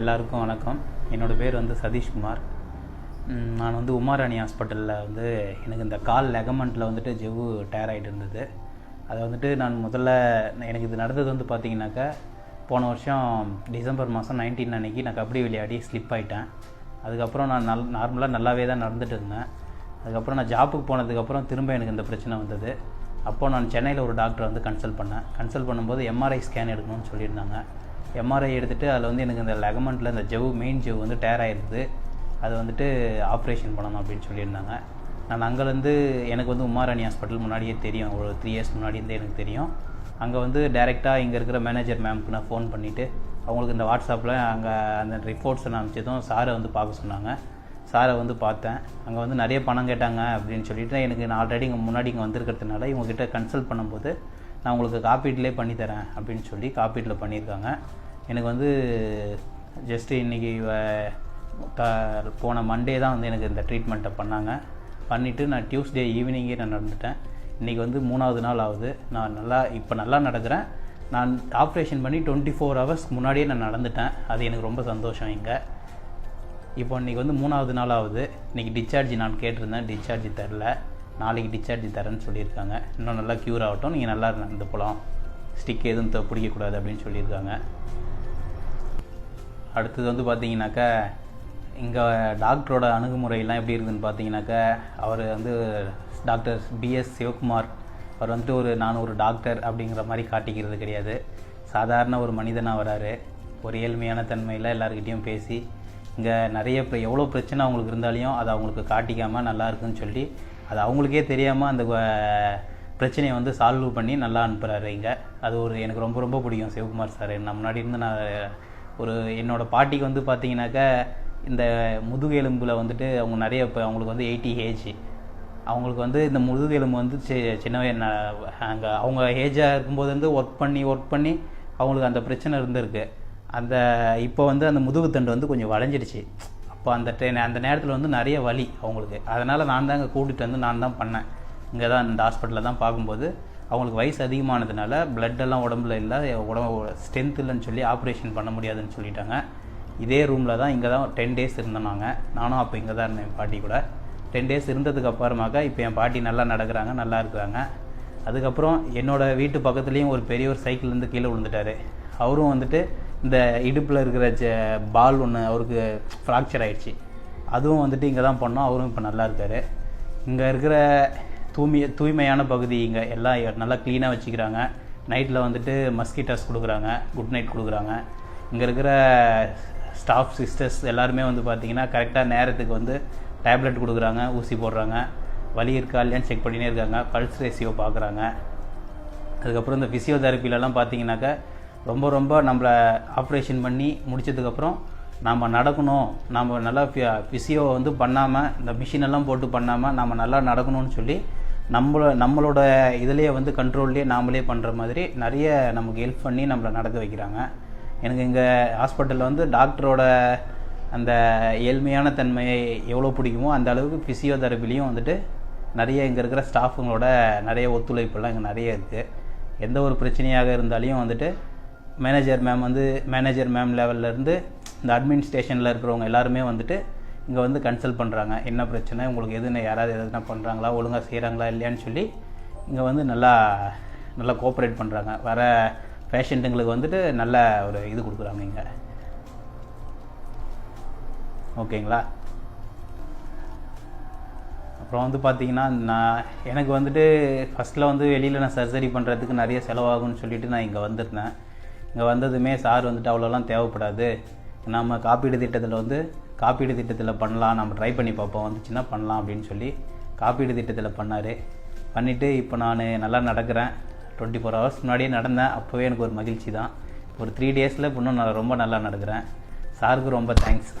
எல்லாருக்கும் வணக்கம். என்னோடய பேர் வந்து சதீஷ்குமார். நான் வந்து உமாராணி ஹாஸ்பிட்டலில் வந்து எனக்கு இந்த கால் லெகமெண்ட்டில் வந்துட்டு ஜெவ்வு டயர் ஆகிட்டு இருந்தது. அதை வந்துட்டு நான் முதல்ல எனக்கு இது நடந்தது வந்து பார்த்தீங்கன்னாக்கா போன வருஷம் டிசம்பர் மாதம் 19 அன்னைக்கு நான் கபடி விளையாடி ஸ்லிப் ஆயிட்டேன். அதுக்கப்புறம் நான் நல் நார்மலாக நல்லாவே தான் நடந்துட்டு இருந்தேன். அதுக்கப்புறம் நான் ஜாப்புக்கு போனதுக்கப்புறம் திரும்ப எனக்கு இந்த பிரச்சனை வந்தது. அப்போ நான் சென்னையில் ஒரு டாக்டரை வந்து கன்சல்ட் பண்ணேன். கன்சல்ட் பண்ணும்போது எம்ஆர்ஐ ஸ்கேன் எடுக்கணும்னு சொல்லியிருந்தாங்க. எம்ஆர்ஐ எடுத்துகிட்டு அதில் வந்து எனக்கு இந்த லெகமெண்ட்டில் இந்த ஜெவ் மெயின் ஜெவ் வந்து டேர் ஆகிருந்தது அதை வந்துட்டு ஆப்ரேஷன் பண்ணணும் அப்படின்னு சொல்லியிருந்தாங்க. நான் அங்கேருந்து எனக்கு வந்து உமாராணி ஹாஸ்பிட்டல் முன்னாடியே தெரியும். ஒரு த்ரீ இயர்ஸ் முன்னாடியிருந்தே எனக்கு தெரியும். அங்கே வந்து டைரெக்டாக இங்கே இருக்கிற மேனேஜர் மேம்க்கு நான் ஃபோன் பண்ணிவிட்டு அவங்களுக்கு இந்த வாட்ஸ்அப்பில் அங்கே அந்த ரிப்போர்ட்ஸை நான் அனுப்பிச்சதும் சாரை வந்து பார்க்க சொன்னாங்க. சாரை வந்து பார்த்தேன். அங்கே வந்து நிறைய பணம் கேட்டாங்க அப்படின்னு சொல்லிட்டு எனக்கு நான் ஆல்ரெடி இங்கே முன்னாடி இங்கே வந்திருக்கிறதுனால இவங்ககிட்ட கன்சல்ட் பண்ணும்போது நான் உங்களுக்கு காப்பீட்டிலே பண்ணித்தரேன் அப்படின்னு சொல்லி காப்பீட்டில் பண்ணியிருக்காங்க. எனக்கு வந்து ஜஸ்ட்டு இன்றைக்கி க போன மண்டே தான் வந்து எனக்கு இந்த ட்ரீட்மெண்ட்டை பண்ணாங்க. பண்ணிவிட்டு நான் டியூஸ்டே ஈவினிங்கே நான் நடந்துட்டேன். இன்றைக்கி வந்து மூணாவது நாள் ஆகுது. நான் நல்லா இப்போ நல்லா நடக்கிறேன். நான் ஆப்ரேஷன் பண்ணி டுவெண்ட்டி ஃபோர் ஹவர்ஸ்க்கு முன்னாடியே நான் நடந்துட்டேன். அது எனக்கு ரொம்ப சந்தோஷம் இங்கே. இப்போ இன்றைக்கி வந்து மூணாவது நாள் ஆகுது. இன்றைக்கி டிஸ்சார்ஜ் நான் கேட்டிருந்தேன். டிஸ்சார்ஜ் தரல. நாளைக்கு டிஸ்சார்ஜ் தரேன்னு சொல்லியிருக்காங்க. இன்னும் நல்லா க்யூர் ஆகட்டும். நீங்கள் நல்லா நடந்து போகலாம் ஸ்டிக் எதுவும் த- பிடிக்கக்கூடாது அப்படின்னு சொல்லியிருக்காங்க. அடுத்தது வந்து பார்த்தீங்கன்னாக்கா இங்கே டாக்டரோட அணுகுமுறையெல்லாம் எப்படி இருக்குதுன்னு பார்த்தீங்கன்னாக்கா அவர் வந்து டாக்டர் பிஎஸ் சிவகுமார். அவர் வந்துட்டு ஒரு நான் ஒரு டாக்டர் அப்படிங்கிற மாதிரி காட்டிக்கிறது கிடையாது. சாதாரண ஒரு மனிதனாக வராரு. ஒரு ஏழ்மையான தன்மையில் எல்லாருக்கிட்டேயும் பேசி இங்கே நிறைய இப்போ எவ்வளோ பிரச்சனை அவங்களுக்கு இருந்தாலையும் அதை அவங்களுக்கு காட்டிக்காமல் நல்லா இருக்குன்னு சொல்லி அது அவங்களுக்கே தெரியாமல் அந்த பிரச்சனையை வந்து சால்வ் பண்ணி நல்லா அனுப்புகிறாரு இங்கே. அது ஒரு எனக்கு ரொம்ப ரொம்ப பிடிக்கும். சிவகுமார் சார் நான் முன்னாடி இருந்து நான் ஒரு என்னோட பாட்டிக்கு வந்து பார்த்தீங்கன்னாக்கா இந்த முதுகெலும்பில் வந்துட்டு அவங்க நிறைய இப்போ அவங்களுக்கு வந்து எயிட்டி ஏஜ் அவங்களுக்கு வந்து இந்த முதுகெலும்பு வந்து சி- சின்ன அங்கே அவங்க ஏஜாக இருக்கும்போது வந்து ஒர்க் பண்ணி ஒர்க் பண்ணி அவங்களுக்கு அந்த பிரச்சனை இருந்திருக்கு. அந்த இப்போ வந்து அந்த முதுகுத்தண்டு வந்து கொஞ்சம் வளைஞ்சிடுச்சு. இப்போ அந்த ட்ரெயின் அந்த நேரத்தில் வந்து நிறைய வலி அவங்களுக்கு. அதனால் நான் தான் கூட்டிகிட்டு வந்து நான் தான் பண்ணேன். இங்கே தான் இந்த ஹாஸ்பிட்டலில் தான் பார்க்கும்போது அவங்களுக்கு வயசு அதிகமானதுனால பிளட்டெல்லாம் எல்லாம் உடம்புல இல்லை உடம்பு ஸ்ட்ரென்த் இல்லைன்னு சொல்லி ஆப்ரேஷன் பண்ண முடியாதுன்னு சொல்லிட்டாங்க. இதே ரூமில் தான் இங்கே தான் டென் டேஸ் இருந்தோம் நாங்கள் நானும் அப்போ இங்கே தான் இருந்தேன் பாட்டி கூட. டென் டேஸ் இருந்ததுக்கு அப்புறமாக்கா இப்போ என் பாட்டி நல்லா நடக்கிறாங்க நல்லா இருக்கிறாங்க. அதுக்கப்புறம் என்னோடய வீட்டு பக்கத்துலேயும் ஒரு பெரிய ஒரு சைக்கிள்லேருந்து கீழே விழுந்துட்டார். அவரும் வந்துட்டு இந்த இடுப்பில் இருக்கிற ஜ பால் ஒன்று அவருக்கு ஃப்ராக்சர் ஆகிடுச்சு அதுவும் வந்துட்டு இங்கே தான் பண்ணோம். அவரும் இப்போ நல்லா இருக்கார். இங்கே இருக்கிற தூய்மைய தூய்மையான பகுதி இங்கே எல்லாம் நல்லா க்ளீனாக வச்சுக்கிறாங்க. நைட்டில் வந்துட்டு மஸ்கிட்டாஸ் கொடுக்குறாங்க. குட் நைட் கொடுக்குறாங்க. இங்கே இருக்கிற ஸ்டாஃப் சிஸ்டர்ஸ் எல்லாருமே வந்து பார்த்திங்கன்னா கரெக்டாக நேரத்துக்கு வந்து டேப்லெட் கொடுக்குறாங்க ஊசி போடுறாங்க. வலி இருக்கா இல்லையான்னு செக் பண்ணினே இருக்காங்க. பல்ஸ் ரேசியோ பார்க்குறாங்க அதுக்கப்புறம் இந்த ஃபிசியோதெரப்பிலலாம் பார்த்தீங்கன்னாக்கா ரொம்ப ரொம்ப நம்மளை ஆப்ரேஷன் பண்ணி முடிச்சதுக்கப்புறம் நாம் நடக்கணும். நாம் நல்லா ஃபிசியோ வந்து பண்ணாமல் இந்த மிஷின் எல்லாம் போட்டு பண்ணாமல் நம்ம நல்லா நடக்கணும்னு சொல்லி நம்மள நம்மளோட இதுலேயே வந்து கண்ட்ரோல்லே நாமளே பண்ணுற மாதிரி நிறைய நமக்கு ஹெல்ப் பண்ணி நம்மளை நடக்க வைக்கிறாங்க. எனக்கு இங்கே ஹாஸ்பிட்டலில் வந்து டாக்டரோட அந்த ஏழ்மையான தன்மையை எவ்வளோ பிடிக்குமோ அந்த அளவுக்கு ஃபிசியோதெரப்பிலையும் வந்துட்டு நிறைய இங்கே இருக்கிற ஸ்டாஃபுங்களோட நிறைய ஒத்துழைப்புலாம் இங்கே நிறைய இருக்குது எந்த ஒரு பிரச்சனையாக இருந்தாலையும் வந்துட்டு மேனேஜர் மேம் வந்து மேனேஜர் மேம் லெவல்லேருந்து இந்த அட்மினிஸ்ட்ரேஷனில் இருக்கிறவங்க எல்லாருமே வந்துட்டு இங்கே வந்து கன்சல்ட் பண்ணுறாங்க என்ன பிரச்சனை? உங்களுக்கு எதுன்னு யாராவது எதுனா பண்ணுறாங்களா ஒழுங்காக செய்கிறாங்களா இல்லையான்னு சொல்லி இங்கே வந்து நல்லா நல்லா கோஆப்ரேட் பண்ணுறாங்க வர பேஷண்ட்டுங்களுக்கு வந்துட்டு நல்ல ஒரு இது கொடுக்குறாங்க இங்கே. ஓகேங்களா? அப்புறம் வந்து பார்த்தீங்கன்னா நான் எனக்கு வந்துட்டு ஃபஸ்ட்டில் வந்து வெளியில் நான் சர்ஜரி பண்ணுறதுக்கு நிறைய செலவாகும்னு சொல்லிட்டு நான் இங்கே வந்திருந்தேன். இங்கே வந்ததுமே சார் வந்துட்டு அவ்வளோலாம் தேவைப்படாது. நம்ம காப்பீடு திட்டத்தில் வந்து காப்பீடு திட்டத்தில் பண்ணலாம். நம்ம ட்ரை பண்ணி பார்ப்போம். வந்துச்சுன்னா பண்ணலாம் அப்படின்னு சொல்லி காப்பீடு திட்டத்தில் பண்ணார். பண்ணிவிட்டு இப்போ நான் நல்லா நடக்கிறேன். டுவெண்ட்டி ஃபோர் ஹவர்ஸ் முன்னாடியே நடந்தேன். அப்போவே எனக்கு ஒரு மகிழ்ச்சி தான் ஒரு த்ரீ டேஸில் இன்னும் நான் ரொம்ப நல்லா நடக்கிறேன். சாருக்கு ரொம்ப தேங்க்ஸ்